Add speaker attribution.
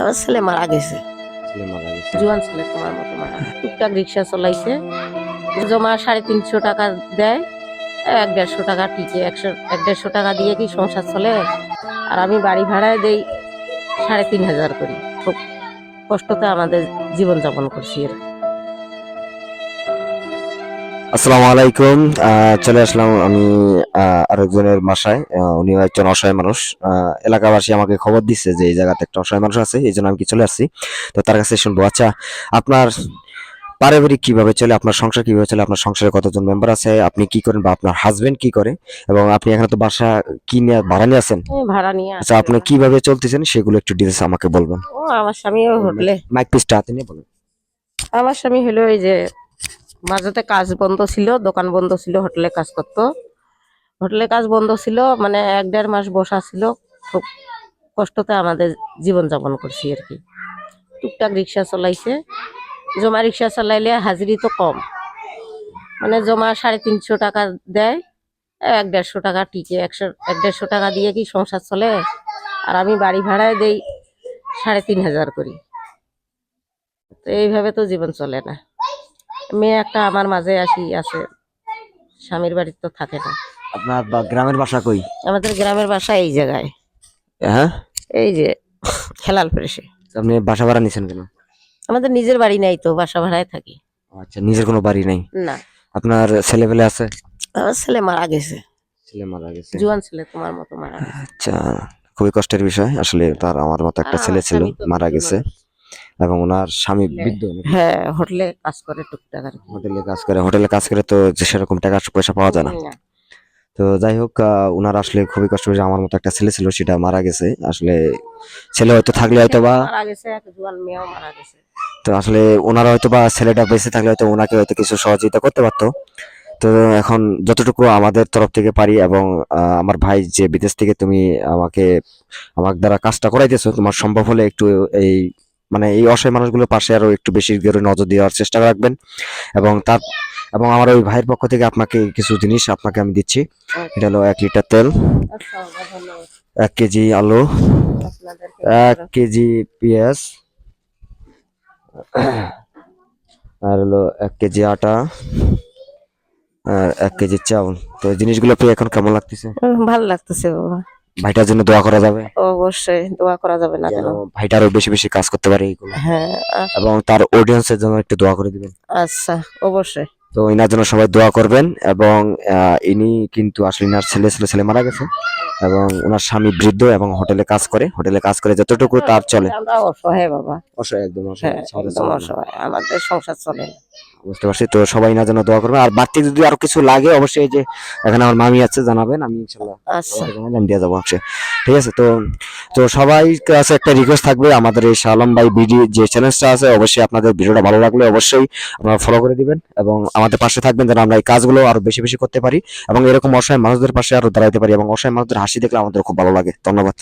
Speaker 1: আমার ছেলে মারা গেছে। জুয়ান ছেলে তোমার মতো মারা টুকটাক রিক্সা চলাইছে। জমা সাড়ে তিনশো টাকা দেয়। এক দেড়শো টাকা টিকে। একশো এক দেড়শো টাকা দিয়ে কি সংসার চলে? আর আমি বাড়ি ভাড়ায় দেই সাড়ে তিন হাজার করি। খুব কষ্টতে আমাদের জীবনযাপন করছি আর।
Speaker 2: আসসালামু আলাইকুম। চলে আসলাম আমি আরেকজনের বাসায়। উনিও একজন অসহায় মানুষ। এলাকাবাসী আমাকে খবর দিচ্ছে যে এই জায়গাতে একটা অসহায় মানুষ আছে এই জন্য আমি কি চলে আসছি। তো তার কাছে শুনব আচ্ছা আপনার পারিবারিক কীভাবে চলে আপনার সংসার কীভাবে চলে আপনার সংসারে কতজন মেম্বার আছে আপনি কি করেন বা আপনার হাজবেন্ড কি করে এবং আপনি এখানে তো বাসা কি নিয়ে ভাড়া নিয়ে আছেন?
Speaker 1: এই ভাড়া নিয়ে
Speaker 2: আচ্ছা আপনি কীভাবে চলতেছেন সেগুলো একটু ডিটেলস আমাকে বলবেন।
Speaker 1: ও আমার স্বামীও হোটেলে।
Speaker 2: মাইক পিসটা হাতে নিয়ে বলুন।
Speaker 1: আমার স্বামী হলো এই যে মাঝেতে কাজ বন্ধ ছিল, দোকান বন্ধ ছিল, হোটেলে কাজ করতো। হোটেলে কাজ বন্ধ ছিল মানে এক দেড় মাস বসা ছিল, খুব কষ্টতে আমাদের জীবনযাপন করছি আর কি। টুকটাক রিক্সা চলাইছে, জমা রিক্সা চালাইলে হাজিরি তো কম। মানে জমা সাড়ে তিনশো টাকা দেয়, এক দেড়শো টাকা টিকে, একশো, এক দেড়শো টাকা দিয়ে কি সংসার চলে? আর আমি বাড়ি ভাড়ায় দেই সাড়ে তিন হাজার করি। তো এইভাবে তো জীবন চলে না। মেয়ে একটা আমার মাঝে আসি আছে। স্বামীর বাড়িতে তো থাকে না।
Speaker 2: আপনার বা- গ্রামের বাসা কই?
Speaker 1: আমাদের গ্রামের বাসা এই জায়গায়।
Speaker 2: হ্যাঁ?
Speaker 1: এই যে খেলাল ফ্রেশে।
Speaker 2: আপনি বাসা ভাড়া নিছেন কেন?
Speaker 1: আমাদের নিজের বাড়ি নাই তো বাসা ভাড়ায় থাকি।
Speaker 2: আচ্ছা নিজের কোনো বাড়ি নাই?
Speaker 1: না।
Speaker 2: আপনার ছেলে পেলে আছে?
Speaker 1: আমার ছেলে মারা গেছে।
Speaker 2: ছেলে মারা গেছে।
Speaker 1: জুয়ান ছেলে তোমার মতো মারা গেছে।
Speaker 2: আচ্ছা খুবই কষ্টের বিষয়। আসলে তার আমার মতো একটা
Speaker 1: আর
Speaker 2: ছেলে
Speaker 1: আমার
Speaker 2: ছিল
Speaker 1: স্বামী তো
Speaker 2: মারা গেছে।
Speaker 1: মানুষ।
Speaker 2: এবং ওনার স্বামী
Speaker 1: হ্যাঁ।
Speaker 2: বৃদ্ধ
Speaker 1: হ্যাঁ হোটেলে কাজ করে টুকটাক আর
Speaker 2: হোটেলে কাজ করে হোটেলে কাজ করে তো যে সেরকম টাকা পয়সা পাওয়া যায় না। তো যাই হোক ওনার আসলে খুবই কষ্ট হয়েছে। আমার মতো একটা ছেলে ছিল সেটা মারা গেছে। আসলে ছেলে হয়তো থাকলে হয়তো বা তো আসলে ওনারা হয়তো বা ছেলেটা বেঁচে থাকলে হয়তো ওনাকে হয়তো কিছু সহযোগিতা করতে পারতো। তো এখন যতটুকু আমাদের তরফ থেকে পারি এবং আমার ভাই যে বিদেশ থেকে তুমি আমাকে আমার দ্বারা কাজটা করাইতেছো তোমার সম্ভব হলে একটু এই মানে এই অসহায় মানুষগুলোর পাশে আরও একটু বেশি করে নজর দেওয়ার চেষ্টা রাখবেন। এবং তার, এবং আমার ওই ভাইয়ের পক্ষ থেকে আপনাকে কিছু জিনিস আপনাকে আমি দিচ্ছি। এটা হলো এক লিটার তেল, এক কেজি আলু, এক কেজি পেঁয়াজ, আর হলো এক কেজি আটা, আর এক কেজি চাউল। তো এই জিনিসগুলো পেয়ে এখন কেমন লাগতেছে?
Speaker 1: ভালো লাগতেছে বাবা।
Speaker 2: ভাইটার জন্য দোয়া করা যাবে?
Speaker 1: অবশ্যই দোয়া করা যাবে না কেন?
Speaker 2: ভাইটা আরও বেশি বেশি কাজ করতে পারে এইগুলো।
Speaker 1: হ্যাঁ
Speaker 2: এবং তার অডিয়েন্সের জন্য একটু দোয়া করে দিবেন।
Speaker 1: আচ্ছা অবশ্যই।
Speaker 2: তো ইনার জন্য সবাই দোয়া করবেন এবং ইনি কিন্তু আসলে ইনার ছেলে ছিল ছেলে মারা গেছে এবং ওনার স্বামী বৃদ্ধ এবং হোটেলে কাজ করে। হোটেলে কাজ করে যতটুকু তার চলে।
Speaker 1: আমরা অসহায় বাবা।
Speaker 2: অসহায় একদম অসহায়,
Speaker 1: হ্যাঁ আমাদের সংসার চলে
Speaker 2: বুঝতে পারছি। তো সবাই না যেন দোয়া করবে আর বাড়তি যদি আরও কিছু লাগে অবশ্যই যে এখানে আমার মামি আছে জানাবেন। আমি ইনশাল্লাহ
Speaker 1: আচ্ছা।
Speaker 2: দিয়ে যাব অবশ্যই। ঠিক আছে তো তো সবাই কাছে একটা রিকোয়েস্ট থাকবে। আমাদের এই শালম ভাই বিডি যে চ্যানেলটা আছে অবশ্যই আপনাদের ভিডিওটা ভালো লাগলে অবশ্যই আপনারা ফলো করে দিবেন এবং আমাদের পাশে থাকবেন যেন আমরা এই কাজগুলো আরও বেশি বেশি করতে পারি এবং এরকম অসহায় মানুষদের পাশে আরও দাঁড়াইতে পারি এবং অসহায় মানুষদের হাসি দেখলে আমাদের খুব ভালো লাগে। ধন্যবাদ।